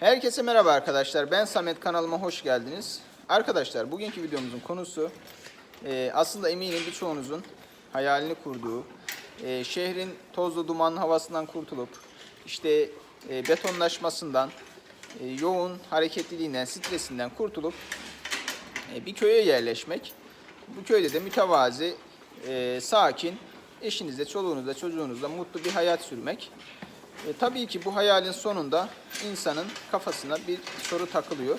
Herkese merhaba arkadaşlar. Ben Samet kanalıma hoş geldiniz. Arkadaşlar bugünkü videomuzun konusu e, aslında eminim birçoğunuzun hayalini kurduğu e, şehrin tozlu dumanlı havasından kurtulup işte e, betonlaşmasından, yoğun hareketliliğinden, stresinden kurtulup bir köye yerleşmek. Bu köyde de mütevazi, sakin, eşinizle, çoluğunuzla, çocuğunuzla mutlu bir hayat sürmek. E, tabii ki bu hayalin sonunda insanın kafasına bir soru takılıyor.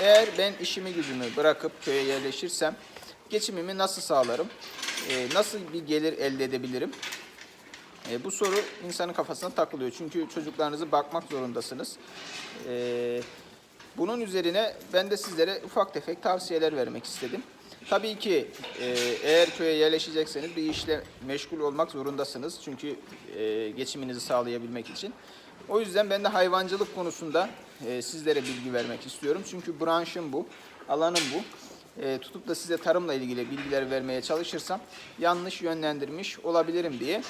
Eğer ben işimi gücümü bırakıp köye yerleşirsem geçimimi nasıl sağlarım? E, nasıl bir gelir elde edebilirim? E, bu soru insanın kafasına takılıyor. Çünkü çocuklarınızı bakmak zorundasınız. E, bunun üzerine ben de sizlere ufak tefek tavsiyeler vermek istedim. Tabii ki e, eğer köye yerleşecekseniz bir işle meşgul olmak zorundasınız. Çünkü e, geçiminizi sağlayabilmek için. O yüzden ben de hayvancılık konusunda e, sizlere bilgi vermek istiyorum. Çünkü branşım bu, alanım bu. E, tutup da size tarımla ilgili bilgiler vermeye çalışırsam yanlış yönlendirmiş olabilirim diye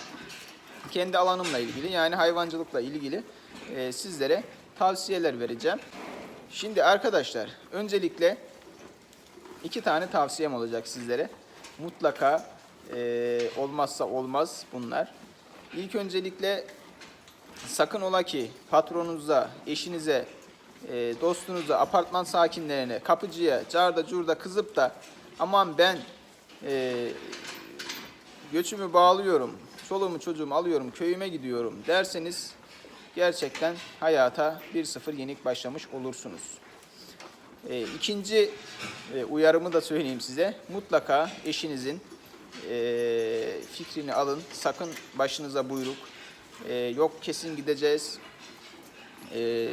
kendi alanımla ilgili yani hayvancılıkla ilgili e, sizlere tavsiyeler vereceğim. Şimdi arkadaşlar öncelikle iki tane tavsiyem olacak sizlere. Mutlaka e, olmazsa olmaz bunlar. İlk öncelikle sakın ola ki patronunuza, eşinize, e, dostunuza, apartman sakinlerine, kapıcıya, carda curda kızıp da aman ben e, göçümü bağlıyorum, çoluğumu çocuğumu alıyorum, köyüme gidiyorum derseniz gerçekten hayata 1-0 yenik başlamış olursunuz. E, ikinci e, uyarımı da söyleyeyim size. Mutlaka eşinizin e, fikrini alın. Sakın başınıza buyruk. E, yok kesin gideceğiz. E,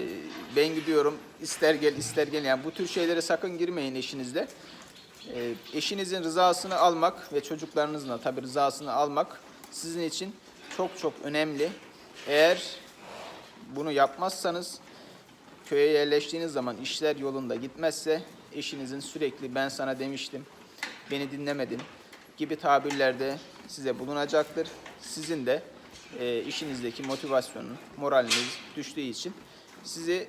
ben gidiyorum. ister gel ister gel. Yani bu tür şeylere sakın girmeyin eşinizle. E, eşinizin rızasını almak ve çocuklarınızın da tabii rızasını almak sizin için çok çok önemli. Eğer bunu yapmazsanız köye yerleştiğiniz zaman işler yolunda gitmezse eşinizin sürekli ben sana demiştim, beni dinlemedin gibi tabirlerde size bulunacaktır. Sizin de e, işinizdeki motivasyonun, moraliniz düştüğü için sizi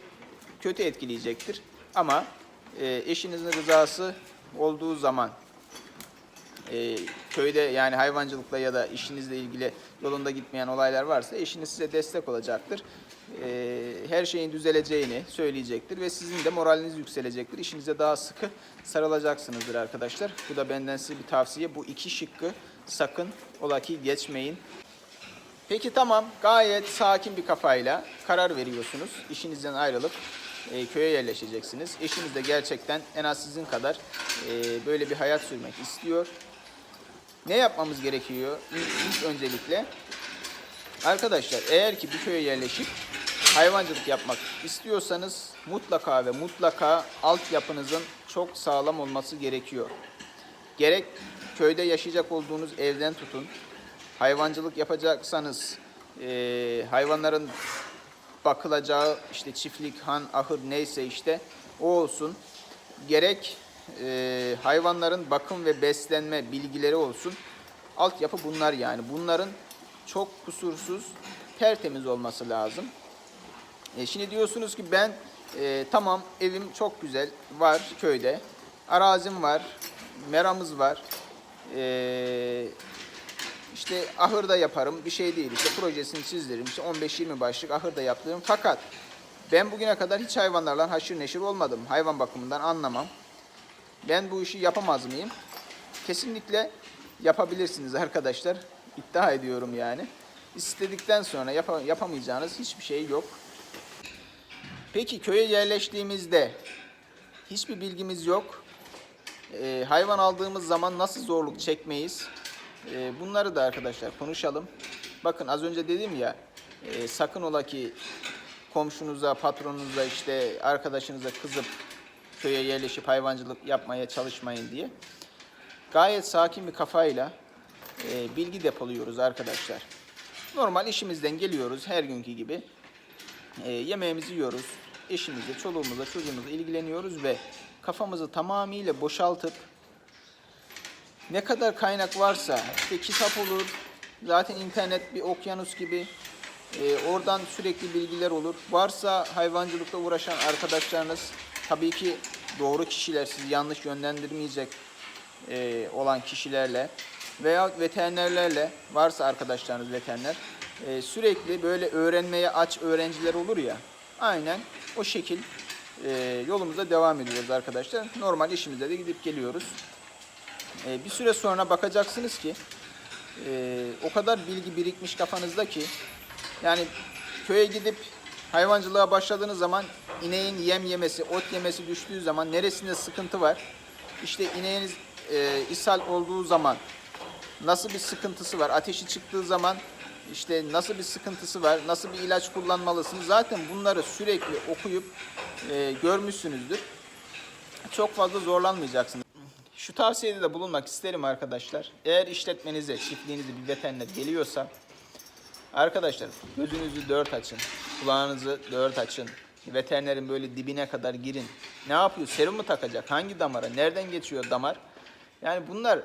kötü etkileyecektir. Ama e, eşinizin rızası olduğu zaman e, köyde yani hayvancılıkla ya da işinizle ilgili yolunda gitmeyen olaylar varsa eşiniz size destek olacaktır. E, her şeyin düzeleceğini söyleyecektir ve sizin de moraliniz yükselecektir. İşinize daha sıkı sarılacaksınızdır arkadaşlar. Bu da benden size bir tavsiye. Bu iki şıkkı sakın ola ki geçmeyin. Peki tamam gayet sakin bir kafayla karar veriyorsunuz. İşinizden ayrılıp e, köye yerleşeceksiniz. Eşiniz de gerçekten en az sizin kadar e, böyle bir hayat sürmek istiyor. Ne yapmamız gerekiyor? İlk, ilk öncelikle arkadaşlar eğer ki bir köye yerleşip hayvancılık yapmak istiyorsanız mutlaka ve mutlaka altyapınızın çok sağlam olması gerekiyor. Gerek köyde yaşayacak olduğunuz evden tutun, hayvancılık yapacaksanız e, hayvanların bakılacağı işte çiftlik, han, ahır neyse işte o olsun. Gerek e, hayvanların bakım ve beslenme bilgileri olsun. Altyapı bunlar yani. Bunların çok kusursuz, tertemiz olması lazım. E, şimdi diyorsunuz ki ben e, tamam evim çok güzel var köyde. Arazim var, meramız var. E, işte ahırda yaparım bir şey değil. İşte projesini çizdiririm. İşte 15-20 başlık ahırda yaptırırım. Fakat ben bugüne kadar hiç hayvanlarla haşır neşir olmadım. Hayvan bakımından anlamam. Ben bu işi yapamaz mıyım? Kesinlikle yapabilirsiniz arkadaşlar. İddia ediyorum yani. İstedikten sonra yapa- yapamayacağınız hiçbir şey yok. Peki köye yerleştiğimizde hiçbir bilgimiz yok. Ee, hayvan aldığımız zaman nasıl zorluk çekmeyiz? Ee, bunları da arkadaşlar konuşalım. Bakın az önce dedim ya e, sakın ola ki komşunuza, patronunuza işte arkadaşınıza kızıp köye yerleşip hayvancılık yapmaya çalışmayın diye. Gayet sakin bir kafayla e, bilgi depoluyoruz arkadaşlar. Normal işimizden geliyoruz her günkü gibi. E, yemeğimizi yiyoruz. Eşimizle, çoluğumuzla, çocuğumuzla ilgileniyoruz ve kafamızı tamamıyla boşaltıp ne kadar kaynak varsa işte kitap olur, zaten internet bir okyanus gibi E, oradan sürekli bilgiler olur. Varsa hayvancılıkla uğraşan arkadaşlarınız tabii ki doğru kişiler sizi yanlış yönlendirmeyecek e, olan kişilerle veya veterinerlerle varsa arkadaşlarınız veteriner e, sürekli böyle öğrenmeye aç öğrenciler olur ya aynen o şekil e, yolumuza devam ediyoruz arkadaşlar. Normal işimize de gidip geliyoruz. E, bir süre sonra bakacaksınız ki e, o kadar bilgi birikmiş kafanızda ki yani köye gidip hayvancılığa başladığınız zaman ineğin yem yemesi, ot yemesi düştüğü zaman neresinde sıkıntı var? İşte ineğiniz e, ishal olduğu zaman nasıl bir sıkıntısı var? Ateşi çıktığı zaman işte nasıl bir sıkıntısı var? Nasıl bir ilaç kullanmalısınız? Zaten bunları sürekli okuyup e, görmüşsünüzdür. Çok fazla zorlanmayacaksınız. Şu tavsiyede de bulunmak isterim arkadaşlar. Eğer işletmenize, çiftliğinize bir veteriner geliyorsa Arkadaşlar gözünüzü dört açın. Kulağınızı dört açın. Veterinerin böyle dibine kadar girin. Ne yapıyor? Serum mu takacak? Hangi damara? Nereden geçiyor damar? Yani bunlar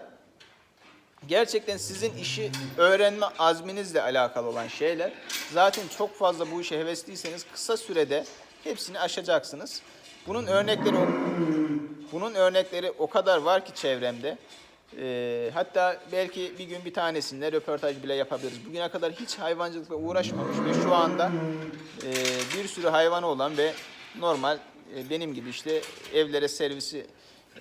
gerçekten sizin işi öğrenme azminizle alakalı olan şeyler. Zaten çok fazla bu işe hevesliyseniz kısa sürede hepsini aşacaksınız. Bunun örnekleri bunun örnekleri o kadar var ki çevremde. Ee, hatta belki bir gün bir tanesinde röportaj bile yapabiliriz. Bugüne kadar hiç hayvancılıkla uğraşmamış ve şu anda e, bir sürü hayvanı olan ve normal e, benim gibi işte evlere servisi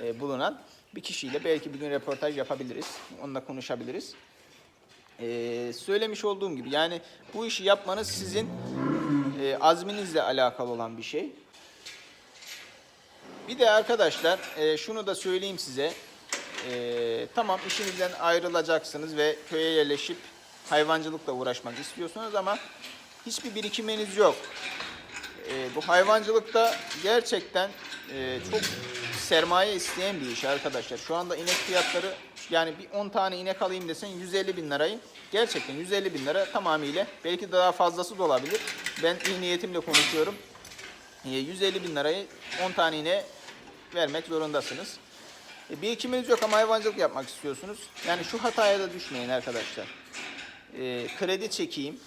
e, bulunan bir kişiyle belki bir gün röportaj yapabiliriz. Onunla konuşabiliriz. Ee, söylemiş olduğum gibi yani bu işi yapmanız sizin e, azminizle alakalı olan bir şey. Bir de arkadaşlar e, şunu da söyleyeyim size. E, tamam işinizden ayrılacaksınız ve köye yerleşip hayvancılıkla uğraşmak istiyorsunuz ama hiçbir birikiminiz yok. E, bu hayvancılıkta gerçekten e, çok sermaye isteyen bir iş arkadaşlar. Şu anda inek fiyatları yani bir 10 tane inek alayım desen 150 bin lirayı gerçekten 150 bin lira tamamıyla belki daha fazlası da olabilir. Ben iyi niyetimle konuşuyorum. E, 150 bin lirayı 10 tane ineğe vermek zorundasınız. E, birikiminiz yok ama hayvancılık yapmak istiyorsunuz. Yani şu hataya da düşmeyin arkadaşlar. E, kredi çekeyim.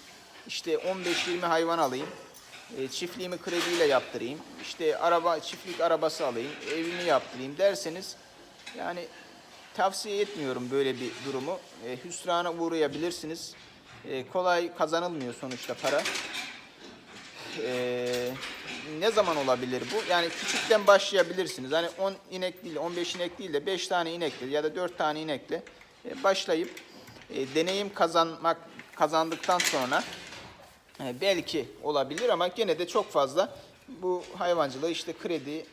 İşte 15-20 hayvan alayım. E, çiftliğimi krediyle yaptırayım. İşte araba çiftlik arabası alayım. Evimi yaptırayım derseniz yani tavsiye etmiyorum böyle bir durumu. E, hüsrana uğrayabilirsiniz. E, kolay kazanılmıyor sonuçta para. Ee, ne zaman olabilir bu? Yani küçükten başlayabilirsiniz. Hani 10 inek değil, 15 inek değil de 5 tane inekle ya da 4 tane inekle e, başlayıp e, deneyim kazanmak kazandıktan sonra e, belki olabilir ama gene de çok fazla bu hayvancılığı işte kredi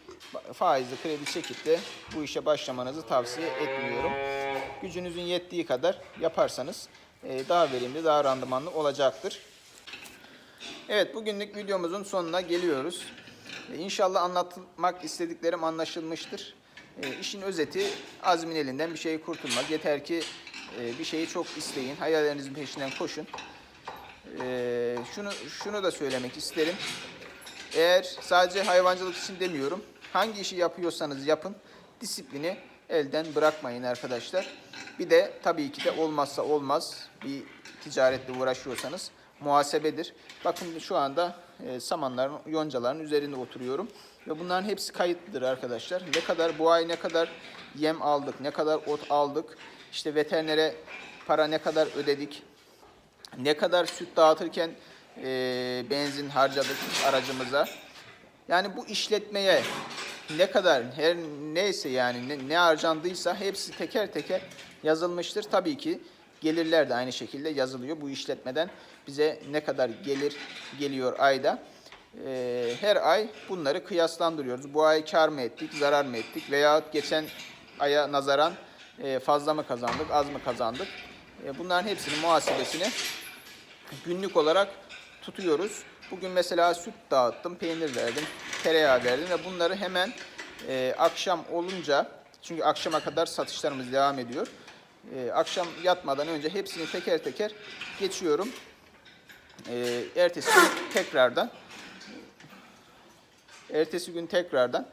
faizli kredi çekip de bu işe başlamanızı tavsiye etmiyorum. Gücünüzün yettiği kadar yaparsanız e, daha verimli, daha randımanlı olacaktır. Evet bugünlük videomuzun sonuna geliyoruz. Ee, İnşallah anlatmak istediklerim anlaşılmıştır. E, işin özeti azmin elinden bir şey kurtulmak. Yeter ki e, bir şeyi çok isteyin, hayallerinizin peşinden koşun. E, şunu şunu da söylemek isterim. Eğer sadece hayvancılık için demiyorum. Hangi işi yapıyorsanız yapın. Disiplini elden bırakmayın arkadaşlar. Bir de tabii ki de olmazsa olmaz bir ticaretle uğraşıyorsanız muhasebedir. Bakın şu anda e, samanların, yoncaların üzerinde oturuyorum. Ve bunların hepsi kayıtlıdır arkadaşlar. Ne kadar bu ay ne kadar yem aldık, ne kadar ot aldık. İşte veterinere para ne kadar ödedik. Ne kadar süt dağıtırken e, benzin harcadık aracımıza. Yani bu işletmeye ne kadar her neyse yani ne, ne harcandıysa hepsi teker teker yazılmıştır. Tabii ki gelirler de aynı şekilde yazılıyor. Bu işletmeden bize ne kadar gelir geliyor ayda. Ee, her ay bunları kıyaslandırıyoruz. Bu ay kar mı ettik, zarar mı ettik veya geçen aya nazaran e, fazla mı kazandık, az mı kazandık? E, bunların hepsinin muhasebesini günlük olarak tutuyoruz. Bugün mesela süt dağıttım, peynir verdim, tereyağı verdim ve bunları hemen e, akşam olunca, çünkü akşama kadar satışlarımız devam ediyor. E, akşam yatmadan önce hepsini teker teker geçiyorum. E, ertesi gün tekrardan ertesi gün tekrardan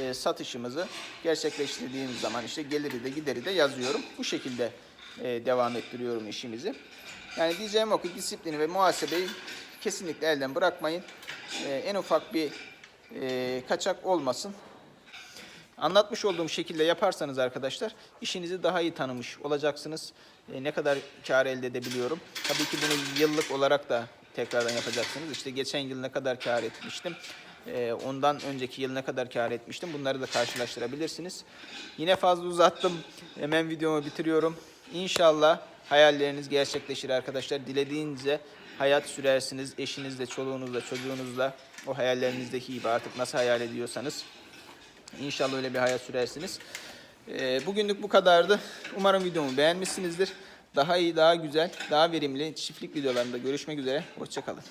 e, satışımızı gerçekleştirdiğimiz zaman işte geliri de gideri de yazıyorum. Bu şekilde e, devam ettiriyorum işimizi. Yani diyeceğim o ki disiplini ve muhasebeyi kesinlikle elden bırakmayın. E, en ufak bir e, kaçak olmasın. Anlatmış olduğum şekilde yaparsanız arkadaşlar işinizi daha iyi tanımış olacaksınız. E, ne kadar kar elde edebiliyorum. Tabii ki bunu yıllık olarak da tekrardan yapacaksınız. İşte geçen yıl ne kadar kar etmiştim. e, ondan önceki yıl ne kadar kar etmiştim. Bunları da karşılaştırabilirsiniz. Yine fazla uzattım. Hemen videomu bitiriyorum. İnşallah hayalleriniz gerçekleşir arkadaşlar. Dilediğince hayat sürersiniz. Eşinizle, çoluğunuzla, çocuğunuzla o hayallerinizdeki gibi artık nasıl hayal ediyorsanız. İnşallah öyle bir hayat sürersiniz. Ee, bugünlük bu kadardı. Umarım videomu beğenmişsinizdir. Daha iyi, daha güzel, daha verimli çiftlik videolarında görüşmek üzere. Hoşçakalın.